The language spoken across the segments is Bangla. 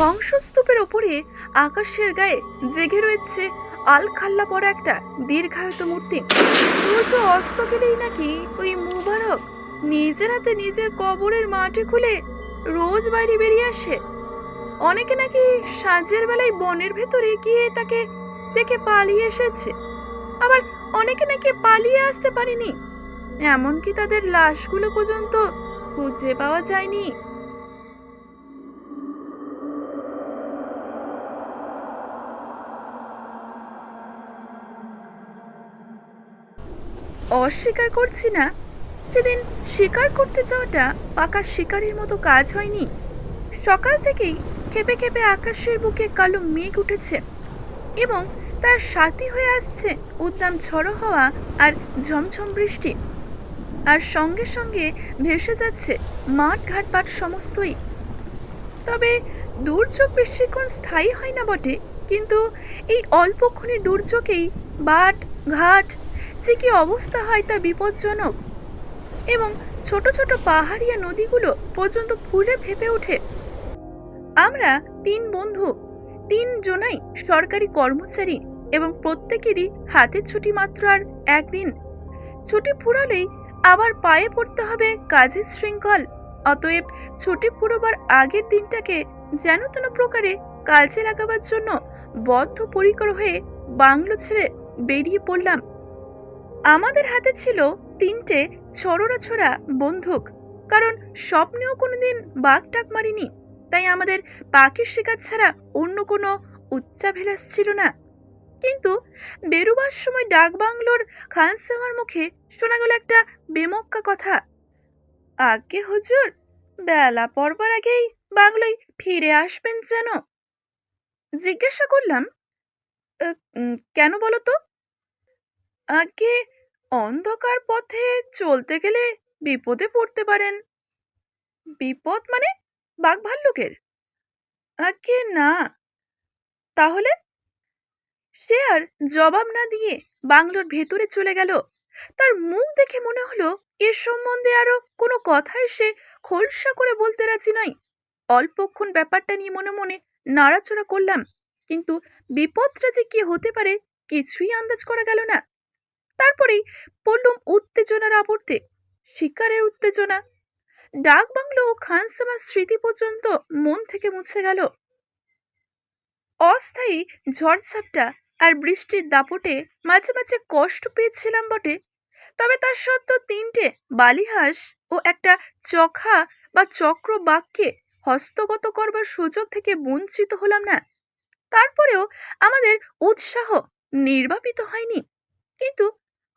ধ্বংসস্তূপের ওপরে আকাশের গায়ে জেগে রয়েছে আলখাল্লা পড়া একটা দীর্ঘায়িত মূর্তি। সূর্য অস্ত গেলেই নাকি ওই মুবারক নিজের হাতে নিজের কবরের মাটি খুলে রোজ বাইরে বেরিয়ে আসে। অনেকে নাকি সাঁঝের বেলায় বনের ভেতরে গিয়ে তাকে দেখে পালিয়ে এসেছে। আবার অনেকে নাকি পালিয়ে আসতে পারেনি। এমনকি তাদের লাশগুলো পর্যন্ত খুঁজে পাওয়া যায়নি। অস্বীকার করছি না। সেদিন শিকার করতে যাওয়াটা পাকা শিকারের মতো কাজ হয়নি। সকাল থেকেই খেপে খেপে আকাশের বুকে কালো মেঘ উঠেছে এবং তার সাথী হয়ে আসছে উদ্দাম ঝড়ো হওয়া আর ঝমঝম বৃষ্টি। আর সঙ্গে সঙ্গে ভেসে যাচ্ছে মাঠ ঘাটপাট সমস্তই। তবে দুর্যোগ বেশিক্ষণ স্থায়ী হয় না বটে, কিন্তু এই অল্পক্ষণে দুর্যোগেই বাট, ঘাট যে কি অবস্থা হয় তা বিপজ্জনক। এবং ছোট ছোট পাহাড়িয়া নদীগুলো পর্যন্ত ফুলে ফেপে ওঠে। আমরা তিন বন্ধু, তিন জনাই সরকারি কর্মচারী এবং প্রত্যেকেরই হাতের ছুটি মাত্র আর একদিন। ছুটি ফুরালেই আবার পায়ে পড়তে হবে কাজের শৃঙ্খল, অতএব ছুটি ফুরোবার আগের দিনটাকে যেন তেন প্রকারে কাজে লাগাবার জন্য বদ্ধ পরিকর হয়ে বাংলো ছেড়ে বেরিয়ে পড়লাম। আমাদের হাতে ছিল তিনটে ছড়োরা ছোড়া বন্দুক, কারণ স্বপ্নেও কোনোদিন বাঘ টাক মারিনি, তাই আমাদের পাখির শিকার ছাড়া অন্য কোনো উচ্চাভিলাষ ছিল না। কিন্তু বেরোবার সময় ডাক বাংলোর খানসামার মুখে শোনা গেল একটা বেমক্কা কথা। আগে হুজুর, বেলা পড়বার আগেই বাংলোয় ফিরে আসবেন যেন। জিজ্ঞাসা করলাম কেন বলো তো? আগে অন্ধকার পথে চলতে গেলে বিপদে পড়তে পারেন। বিপদ মানে বাঘ ভাল্লুকের। আগে না। তাহলে? সে আর জবাব না দিয়ে বাংলোর ভেতরে চলে গেল। তার মুখ দেখে মনে হলো এর সম্বন্ধে আরও কোনো কথাই সে খোলসা করে বলতে রাজি নয়। অল্পক্ষণ ব্যাপারটা নিয়ে মনে মনে নাড়াচড়া করলাম, কিন্তু বিপদটা যে কি হতে পারে কিছুই আন্দাজ করা গেল না। তারপরেই পড়লুম উত্তেজনার আবর্তে, শিকারের উত্তেজনা। ডাক বাংলো ও খানসামার স্মৃতি পর্যন্ত মন থেকে মুছে গেল। অস্থায়ী ঝড়ঝাপটা আর বৃষ্টির দাপটে মাঝে মাঝে কষ্ট পেয়েছিলাম বটে, তবে তার সত্ত্বেও তিনটে, বালিহাঁস ও একটা চখা বা চক্র বাক্যে হস্তগত করবার সুযোগ থেকে বঞ্চিত হলাম না। তারপরেও আমাদের উৎসাহ নির্বাপিত হয়নি, কিন্তু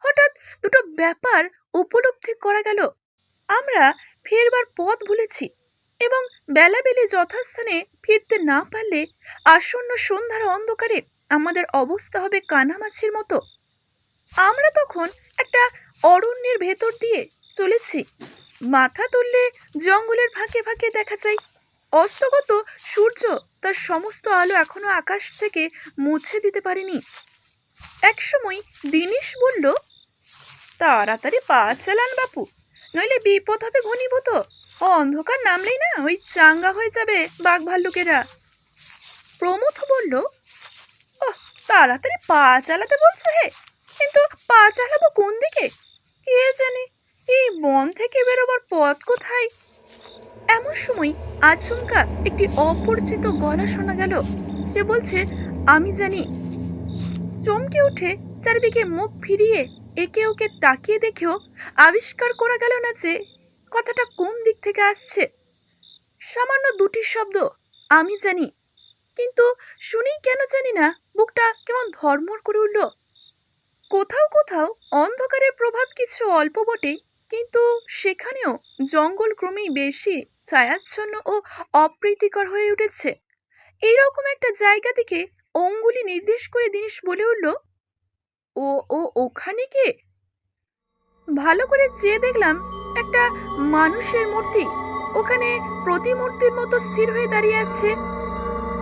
হঠাৎ দুটো ব্যাপার উপলব্ধি করা গেল। আমরা ফেরবার পথ ভুলেছি এবং বেলাবেলি যথাস্থানে ফিরতে না পারলে আসন্ন সন্ধ্যার অন্ধকারে আমাদের অবস্থা হবে কানামাছির মতো। আমরা তখন একটা অরণ্যের ভেতর দিয়ে চলেছি। মাথা তুললে জঙ্গলের ফাঁকে ফাঁকে দেখা যায়। অস্তগত সূর্য তার সমস্ত আলো এখনও আকাশ থেকে মুছে দিতে পারেনি। একসময় দিনেশ বলল তাড়াতাড়ি পা চালান বাপু। নইলে বিপদ হবে ঘনীভূত। অন্ধকার নামলেই না ওই চাঙ্গা হয়ে যাবে বাঘ ভাল্লুকেরা। প্রমথ বলল ও তাড়াতাড়ি পা চালাতে বলছো হে? কিন্তু পা চালাবো কোন দিকে? কে জানে? এই বন থেকে বেরোবার পথ কোথায়? এমন সময় আচমকা একটি অপরিচিত গলা শোনা গেল। সে বলছে, আমি জানি। চমকে উঠে চারিদিকে মুখ ফিরিয়ে একে ওকে তাকিয়ে দেখেও আবিষ্কার করা গেল না যে কথাটা কোন দিক থেকে আসছে। সামান্য দুটি শব্দ আমি জানি, কিন্তু শুনেই কেন জানি না বুকটা কেমন ধর্মর করে উঠল। কোথাও কোথাও অন্ধকারের প্রভাব কিছু অল্প বটে কিন্তু সেখানেও জঙ্গল ক্রমেই বেশি ছায়াচ্ছন্ন ও অপ্রীতিকর হয়ে উঠেছে। এইরকম একটা জায়গা থেকে অঙ্গুলি নির্দেশ করে দিনেশ বলে উঠল ও ও, ওখানে কে? ভালো করে চেয়ে দেখলাম একটা মানুষের মূর্তি। ওখানে প্রতিমূর্তির মতো স্থির হয়ে দাঁড়িয়ে আছে।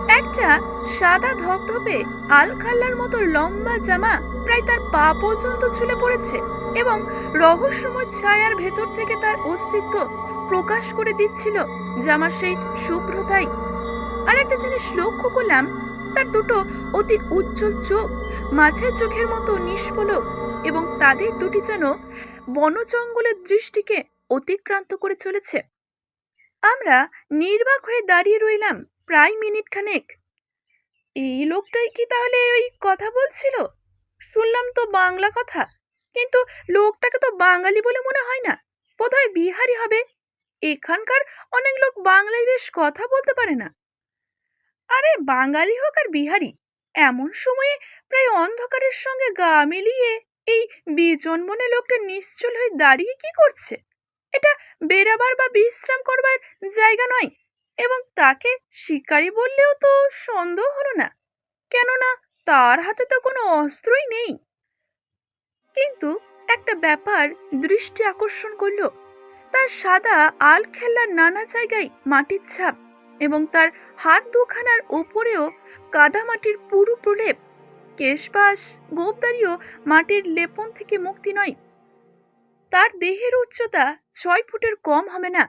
একটা সাদা ধপধপে আলখাল্লার মতো লম্বা জামা প্রায় তার পা পর্যন্ত ঝুলে পড়েছে এবং রহস্যময় ছায়ার ভেতর থেকে তার অস্তিত্ব প্রকাশ করে দিচ্ছিল জামার সেই শুভ্রতাই। আর একটা জিনিস লক্ষ্য করলাম, তার দুটো অতি উজ্জ্বল চোখ। মাছের চোখের মতো নিষ্পলক এবং তাদের দুটি যেন বন জঙ্গলের দৃষ্টিকে অতিক্রান্ত করে চলেছে। আমরা নির্বাক হয়ে দাঁড়িয়ে রইলাম প্রায় মিনিট খানেক। এই লোকটাই কি তাহলে ওই কথা বলছিল? শুনলাম তো বাংলা কথা, কিন্তু লোকটাকে তো বাঙালি বলে মনে হয় না। বোধহয় বিহারি হবে। এখানকার অনেক লোক বাংলায় বেশ কথা বলতে পারে না। আরে বাঙালি হোক আর বিহারি এমন সময়ে প্রায় অন্ধকারের সঙ্গে গা মিলিয়ে এই বিজন মনে লোকটা নিশ্চল হয়ে দাঁড়িয়ে কি করছে? এটা বেরাবার বা বিশ্রাম করবার জায়গা নয়, এবং তাকে শিকারী বললেও তো সন্দেহ হলো না, কেননা তার হাতে তো কোনো অস্ত্রই নেই। কিন্তু একটা ব্যাপার দৃষ্টি আকর্ষণ করল, তার সাদা আল খেলার নানা জায়গায় মাটির ছাপ এবং তার হাত দুখানার ওপরেও কাদামাটির পুরু প্রলেপ। কেশবাস গোপদারিও মাটির লেপন থেকে মুক্তি নয়। তার দেহের উচ্চতা ছয় ফুটের কম হবে না।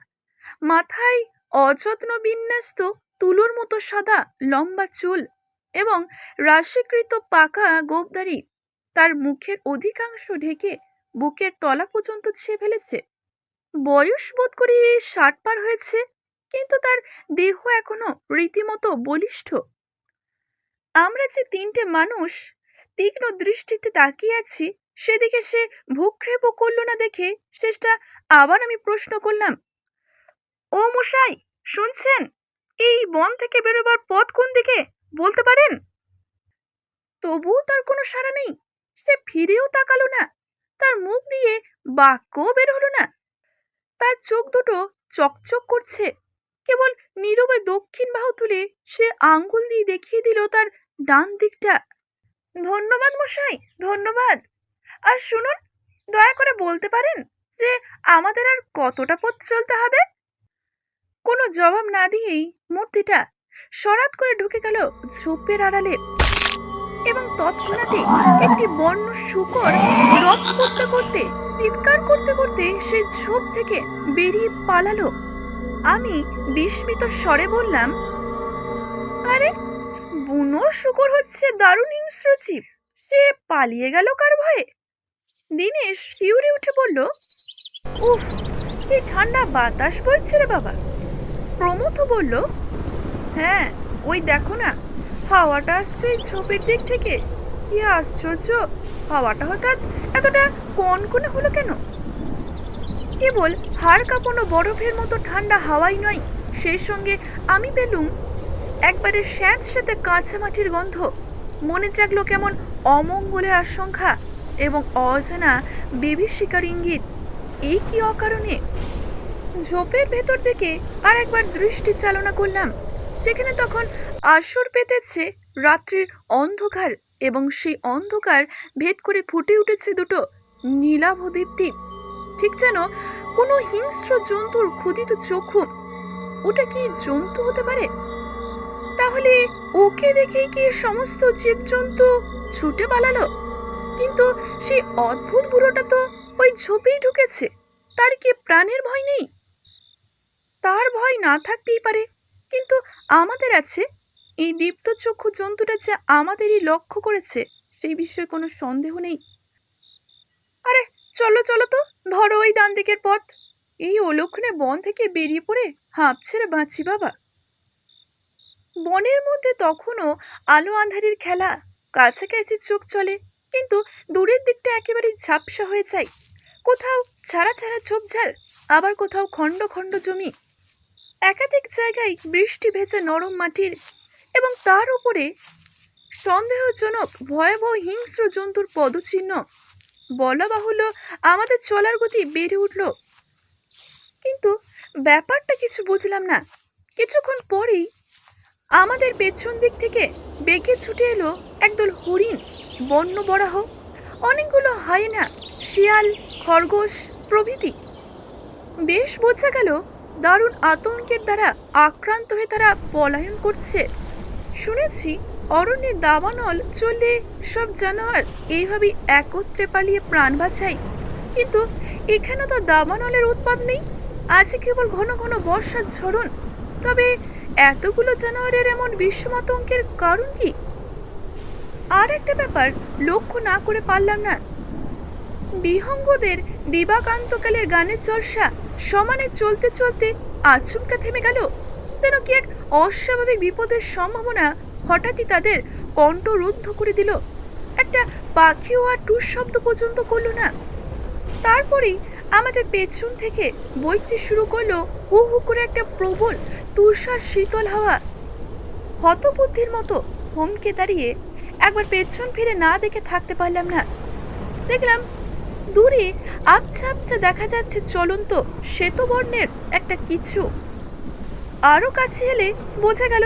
মাথায় অযত্ন বিন্যস্ত তুলোর মতো সাদা লম্বা চুল এবং রাশিকৃত পাকা গোপদারি তার মুখের অধিকাংশ ঢেকে বুকের তলা পর্যন্ত ছেয়ে ফেলেছে। বয়স বোধ করি ষাট পার হয়েছে। কিন্তু তার দেহ এখনও রীতিমতো বলিষ্ঠ। আমরা যে তিনটে মানুষ তীক্ষ্ণ দৃষ্টিতে তাকিয়ে আছি, সেদিকে সে ভূক্ষেপও করল না দেখে শেষটা আবার আমি প্রশ্ন করলাম, ও মশাই, শুনছেন? এই বন থেকে বেরোবার পথ কোন দিকে? বলতে পারেন? তবুও তার কোনো সাড়া নেই, সে ফিরেও তাকালো না, তার মুখ দিয়ে বাক্যও বের হলো না। তার চোখ দুটো চকচক করছে। কেবল নীরবে দক্ষিণ বাহু তুলে সে আঙ্গুল দিয়ে দেখিয়ে দিল তার ডান দিকটা। ধন্যবাদ মশাই, ধন্যবাদ। আর শুনুন, দয়া করে বলতে পারেন যে আমাদের আর কতটা পথ চলতে হবে? কোনো জবাব না দিয়েই মূর্তিটা সরাত করে ঢুকে গেল ঝোপের আড়ালে এবং তৎক্ষণাৎই একটি বন্য শুকর রব করতে করতে, চিৎকার করতে করতে সে ঝোপ থেকে বেরিয়ে পালালো। আমি বিস্মিত স্বরে বললাম, আরে, বুনো শুকর হচ্ছে দারুণ হিংস্র জীব। সে পালিয়ে গেল কার ভয়ে? দিনেশ শিউরে উঠে বলল, উফ, কি ঠান্ডা বাতাস বইছে রে বাবা। প্রমথ বলল হ্যাঁ ওই দেখো না, হাওয়াটা আসছে এই ঝোপের দিক থেকে। কি আশ্চর্য, হাওয়াটা হঠাৎ এতটা কনকনে হলো কেন? কেবল হাড় কাঁপানো বরফের মতো ঠান্ডা হাওয়াই নয়, সেই সঙ্গে আমি পেলুম একবারে স্যাঁত সাথে কাঁচা মাটির গন্ধ। মনে জাগলো কেমন অমঙ্গলের আশঙ্কা এবং অজানা বিভীষিকার ইঙ্গিত। এই কি অকারণে? ঝোপের ভেতর থেকে আর একবার দৃষ্টি চালনা করলাম সেখানে তখন আসর পেতেছে রাত্রির অন্ধকার এবং সেই অন্ধকার ভেদ করে ফুটে উঠেছে দুটো নীলাভ দীপ্তি। ঠিক যেন কোনো হিংস্র জন্তুর ক্ষুদিত চক্ষু, ওটা কি জন্তু হতে পারে? তাহলে ওকে দেখেই কি সমস্ত জীবজন্তু ছুটে পালালো? কিন্তু সেই অদ্ভুত বুড়োটা তো ওই ঝোপেই ঢুকেছে, তার কি প্রাণের ভয় নেই? তার ভয় না থাকতেই পারে, কিন্তু আমাদের আছে। এই দীপ্ত চক্ষু জন্তুটা যে আমাদেরই লক্ষ্য করেছে, সেই বিষয়ে কোনো সন্দেহ নেই। আরে চলো চলো তো, ধরো ওই ডান দিকের পথ। এই অলক্ষণে বন থেকে বেরিয়ে পড়ে হাঁপ ছেড়ে বাঁচি বাবা। বনের মধ্যে তখনও আলো আঁধারির খেলা। কাছাকাছি চোখ চলে, কিন্তু দূরের দিকটা একেবারেই ঝাপসা হয়ে যায়। কোথাও ছাড়া ছাড়া ঝোপঝাড়, আবার কোথাও খণ্ড খণ্ড জমি। একাধিক জায়গায় বৃষ্টি ভেজা নরম মাটির এবং তার উপরে সন্দেহজনক ভয়াবহ হিংস্র জন্তুর পদচিহ্ন। বলা বাহুল্য আমাদের চলার গতি বেড়ে উঠল। কিন্তু ব্যাপারটা কিছু বুঝলাম না। কিছুক্ষণ পরেই আমাদের পেছন দিক থেকে বেগে ছুটে এলো একদল হরিণ, বন্য বরাহ, অনেকগুলো হায়না শিয়াল, খরগোশ প্রভৃতি। বেশ বোঝা গেল দারুণ আতঙ্কের দ্বারা আক্রান্ত হয়ে তারা পলায়ন করছে। শুনেছি অরণ্যে দাবানল চললে সব জানোয়ার এইভাবেই একত্রে পালিয়ে প্রাণ বাঁচায়। কিন্তু এখানে তো দাবানলের উৎপাদ নেই। আছে কেবল ঘন ঘন বর্ষার ঝরণ। তবে এতগুলো জানোয়ারের এমন বিশ্বমাতঙ্কের কারণ কি? আর একটা ব্যাপার লক্ষ্য না করে পারলাম না। বিহঙ্গদের দিবাকান্তকালের গানের জলসা সমানে চলতে চলতে আচমকা থেমে গেল। যেন কি এক অস্বাভাবিক বিপদের সম্ভাবনা হঠাৎই তাদের কণ্ঠ রুদ্ধ করে দিল। একটা পাখিও আর টুস শব্দ পর্যন্ত করল না। তারপরেই আমাদের পেছন থেকে বইতে শুরু করল হু হু করে একটা প্রবল, তুষার শীতল হাওয়া। হতবুদ্ধির মতো হোমকে দাঁড়িয়ে একবার পেছন ফিরে না দেখে থাকতে পারলাম না। দেখলাম দূরে আবছা আবছা দেখা যাচ্ছে চলন্ত শ্বেতবর্ণের একটা কিছু আরও কাছে এলে বোঝা গেল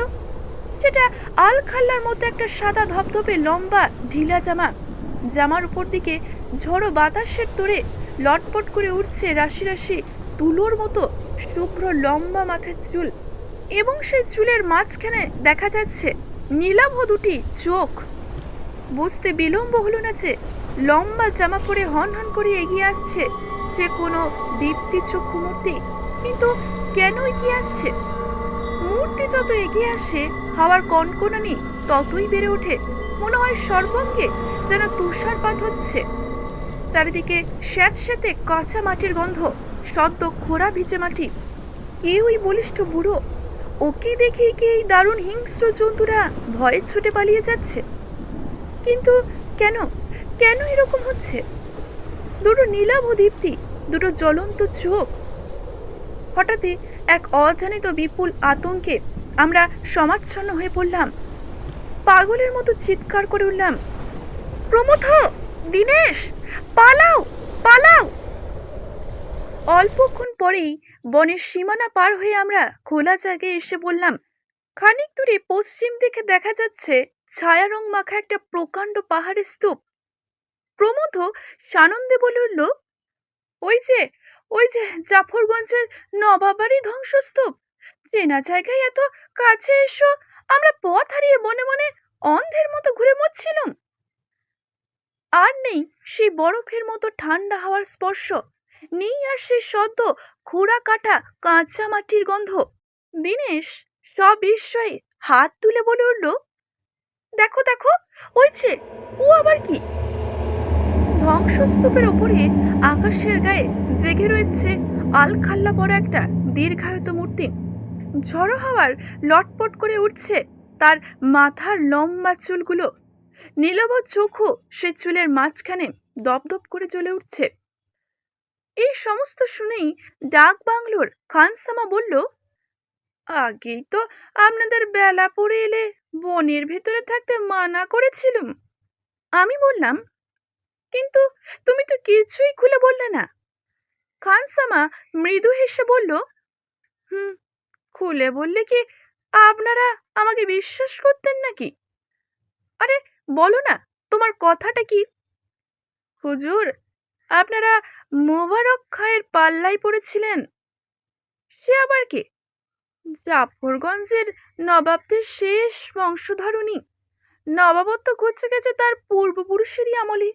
সেটা আল খাল্লার মধ্যে একটা সাদা ধপধপে লম্বা ঢিলা জামা। জামার উপর দিকে ঝড়ো বাতাসের তোরে লটপট করে উঠছে রাশি রাশি তুলোর মতো শুভ্র লম্বা মাথার চুল এবং সেই চুলের মাঝখানে দেখা যাচ্ছে নীলাভ দুটি চোখ। বুঝতে বিলম্ব হলো না যে লম্বা জামা পরে হন হন করে এগিয়ে আসছে সে কোনো দীপ্তি চক্ষু মূর্তি কিন্তু কেন এগিয়ে আসছে? মূর্তি যত এগিয়ে আসে, হাওয়ার কনকনানি ততই বেড়ে ওঠে। মনে হয় সর্বঙ্গে যেন তুষারপাত হচ্ছে। চারিদিকে স্যাঁতস্যাঁতে কাঁচা মাটির গন্ধ, সদ্য খোরা ভিজে মাটি। কে ওই বলিষ্ঠ বুড়ো? ওকে দেখেই কি এই দারুণ হিংস্র জন্তুরা ভয়ে ছুটে পালিয়ে যাচ্ছে? কিন্তু কেন? কেন এরকম হচ্ছে? দুটো নীলাভ দীপ্তি, দুটো জ্বলন্ত চোখ। হঠাৎই এক অজানিত বিপুল আতঙ্কে আমরা সমাচ্ছন্ন হয়ে পড়লাম। পাগলের মতো চিৎকার করে উঠলাম প্রমথ দিনেশ, পালাও পালাও! অল্পক্ষণ পরেই বনের সীমানা পার হয়ে আমরা খোলা জায়গায় এসে বললাম, খানিক দূরে পশ্চিম দিকে দেখা যাচ্ছে ছায়া রং মাখা একটা প্রকাণ্ড পাহাড়ের স্তূপ। প্রমথ সানন্দে বলে উঠল, ওই যে ওই যে জাফরগঞ্জের নবাবাড়ি ধ্বংসস্তূপ। চেনা জায়গায় এত কাছে এসো, আমরা পথ হারিয়ে মনে মনে অন্ধের মতো ঘুরে মরছিলাম। আর নেই সেই বরফের মতো ঠান্ডা হাওয়ার স্পর্শ, নেই আর সেই সদ্য খোঁড়া কাটা কাঁচা মাটির গন্ধ। দিনেশ সবিস্ময়ে হাত তুলে বলে উঠল, দেখো দেখো, ওই যে, ও আবার কি? ধ্বংসস্তূপের ওপরে আকাশের গায়ে জেগে রয়েছে আলখাল্লা বড় একটা দীর্ঘায়ত মূর্তি। ঝড়ো হাওয়ার লটপট করে উঠছে তার মাথার লম্বা চুলগুলো। নীলব চোখও সে চুলের মাঝখানে দপদপ করে জ্বলে উঠছে। এই সমস্ত শুনেই ডাক বাংলোর খানসামা বলল, আগেই তো আপনাদের বেলা পড়ে এলে বনের ভেতরে থাকতে মানা করেছিলুম। আমি বললাম কিন্তু তুমি তো কিছুই খুলে বললে না। খানসামা মৃদু হেসে বলল, হুম, খুলে বললে কি আপনারা আমাকে বিশ্বাস করতেন নাকি? আরে, বলো না, তোমার কথাটা কি? হুজুর, আপনারা মোবারক খায়ের পাল্লায় পড়েছিলেন। সে আবার কে? জাফরগঞ্জের নবাবদের শেষ বংশধরণী। নবাবত্ব ঘুরছে গেছে তার পূর্বপুরুষেরই আমলে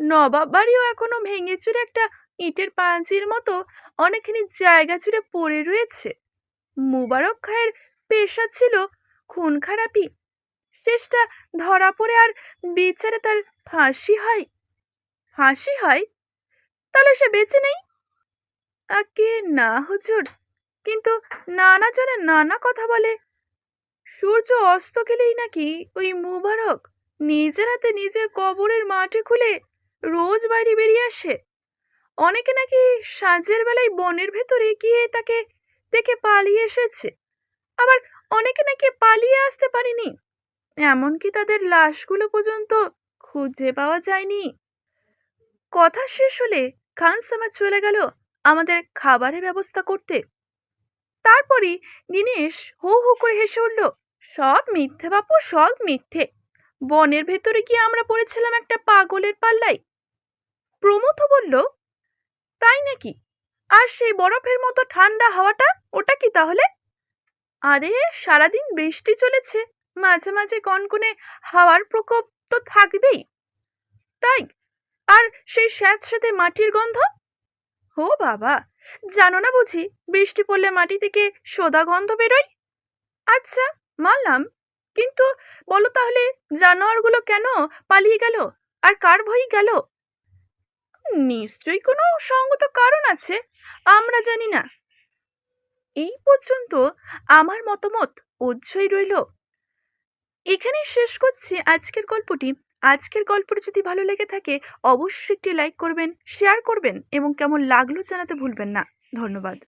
নবাব বাড়িও এখনও ভেঙে চুরে একটা ইটের পাঁচির মতো অনেকখানি জায়গা জুড়ে পড়ে রয়েছে। মুবারক খায়ের পেশা ছিল খুন খারাপি। শেষটা ধরা পড়ে আর বিচারে তার ফাঁসি হয়। ফাঁসি হয়? তাহলে সে বেঁচে নেই? আকে না, হুজুর? কিন্তু নানা জনে নানা কথা বলে। সূর্য অস্ত গেলেই নাকি ওই মুবারক নিজের হাতে নিজের কবরের মাটি খুলে রোজ বাইরে বেরিয়ে আসে? অনেকে নাকি সাঁঝের বেলায় বনের ভেতরে গিয়ে তাকে দেখে পালিয়ে এসেছে। আবার অনেকে নাকি পালিয়ে আসতে পারেনি। এমনকি তাদের লাশগুলো পর্যন্ত খুঁজে পাওয়া যায়নি। কথা শেষ হলে খান খানসামা চলে গেল আমাদের খাবারের ব্যবস্থা করতে। তারপরই দিনেশ হো হো করে হেসে উঠল, সব মিথ্যে বাপু, সব মিথ্যে। বনের ভেতরে গিয়ে আমরা পড়েছিলাম একটা পাগলের পাল্লায়। প্রমথ বলল, তাই নাকি? আর সেই বরফের মতো ঠান্ডা হাওয়াটা, ওটা কি তাহলে? আরে, সারাদিন বৃষ্টি চলেছে, মাঝে মাঝে কনকনে হাওয়ার প্রকোপ তো থাকবেই। তাই, আর সেই স্যাঁত স্যাঁতস্যাঁতে মাটির গন্ধ? হো বাবা, জানো না বুঝি, বৃষ্টি পড়লে মাটি থেকে সোদা গন্ধ বেরোয়? আচ্ছা মানলাম, কিন্তু বলো তাহলে, জানোয়ারগুলো কেন পালিয়ে গেল? আর কার ভয়ই গেল? নিশ্চয়ই কোনো সঙ্গত কারণ আছে, আমরা জানি না। এই পর্যন্ত আমার মতামত উজ্জ্বই রইল। এখানেই শেষ করছি আজকের গল্পটি। আজকের গল্পটি যদি ভালো লেগে থাকে, অবশ্যই একটি লাইক করবেন, শেয়ার করবেন এবং কেমন লাগল জানাতে ভুলবেন না। ধন্যবাদ।